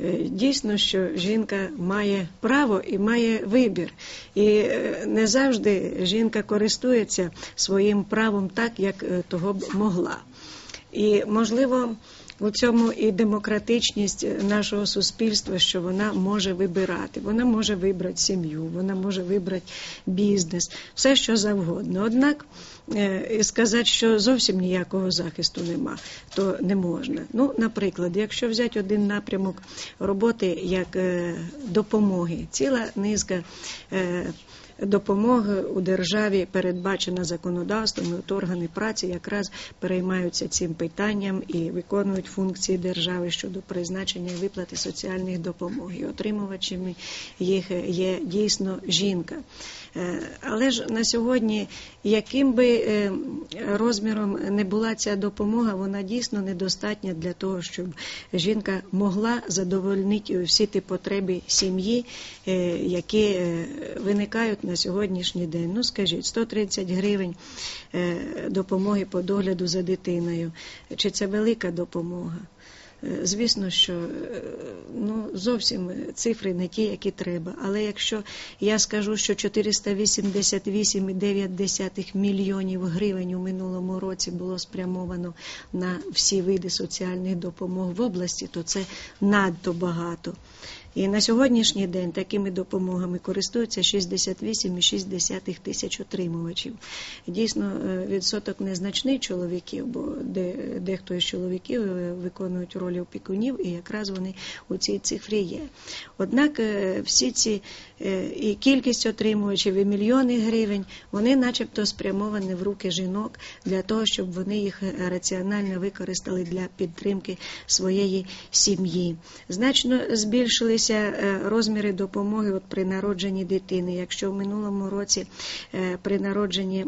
Е, Дійсно, що жінка має право і має вибір. І е, не завжди жінка користується своїм правом так, як е, того б могла. І, можливо, у цьому і демократичність нашого суспільства, що вона може вибирати. Вона може вибрати сім'ю, вона може вибрати бізнес, все що завгодно. Однак е, сказати, що зовсім ніякого захисту нема, то не можна. Ну, наприклад, якщо взяти один напрямок роботи як е, допомоги, ціла низка. Допомоги у державі передбачена законодавством, і от органи праці якраз переймаються цим питанням і виконують функції держави щодо призначення і виплати соціальних допомог. І отримувачами їх є дійсно жінка. Е, Але ж на сьогодні, яким би е, розміром не була ця допомога, вона дійсно недостатня для того, щоб жінка могла задовольнити всі ті потреби сім'ї, е, які виникають на сьогоднішній день. Ну, скажіть, 130 гривень е, допомоги по догляду за дитиною. Чи це велика допомога? Е, Звісно, що е, ну, зовсім цифри не ті, які треба. Але якщо я скажу, що 488,9 мільйонів гривень у минулому році було спрямовано на всі види соціальних допомог в області, то це надто багато. І на сьогоднішній день такими допомогами користуються 68,6 тисяч отримувачів. Дійсно, е, відсоток незначний чоловіків, бо дехто із чоловіків е, виконують ролі опікунів, і якраз вони у цій цифрі є. Однак е, всі ці і кількість отримувачів, і мільйони гривень, вони начебто спрямовані в руки жінок для того, щоб вони їх раціонально використали для підтримки своєї сім'ї. Значно збільшилися е, розміри допомоги от при народженні дитини. Якщо в минулому році е, при народженні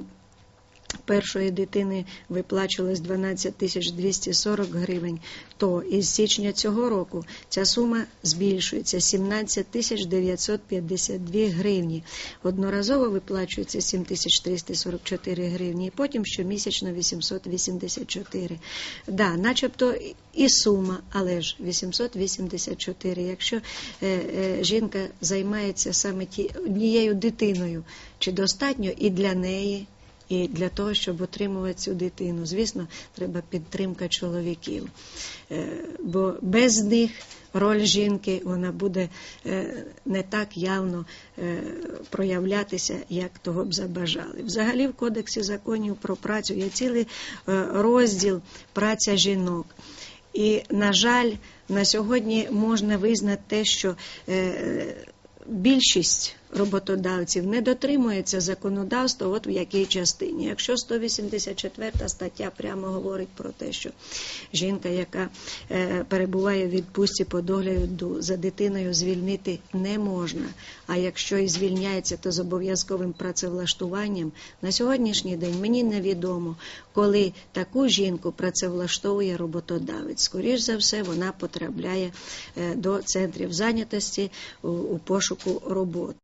першої дитини виплачувалось 12 тисяч 240 гривень, то із січня цього року ця сума збільшується 17 тисяч 952 гривні. Одноразово виплачується 7 тисяч 344 гривні, і потім щомісячно 884. Да, начебто і сума, але ж 884. Якщо е, е, жінка займається саме ті, однією дитиною, чи достатньо і для неї, і для того, щоб отримувати цю дитину, звісно, треба підтримка чоловіків. Е, Бо без них роль жінки вона буде е, не так явно е, проявлятися, як того б забажали. Взагалі, в Кодексі законів про працю є цілий розділ праця жінок. І, на жаль, на сьогодні можна визнати те, що більшість роботодавців не дотримується законодавства, от в якій частині. Якщо 184 стаття прямо говорить про те, що жінка, яка е, перебуває в відпустці по догляду за дитиною, звільнити не можна. А якщо і звільняється, то з обов'язковим працевлаштуванням. На сьогоднішній день мені невідомо, коли таку жінку працевлаштовує роботодавець. Скоріш за все, вона потрапляє е, до центрів зайнятості у пошуку роботи.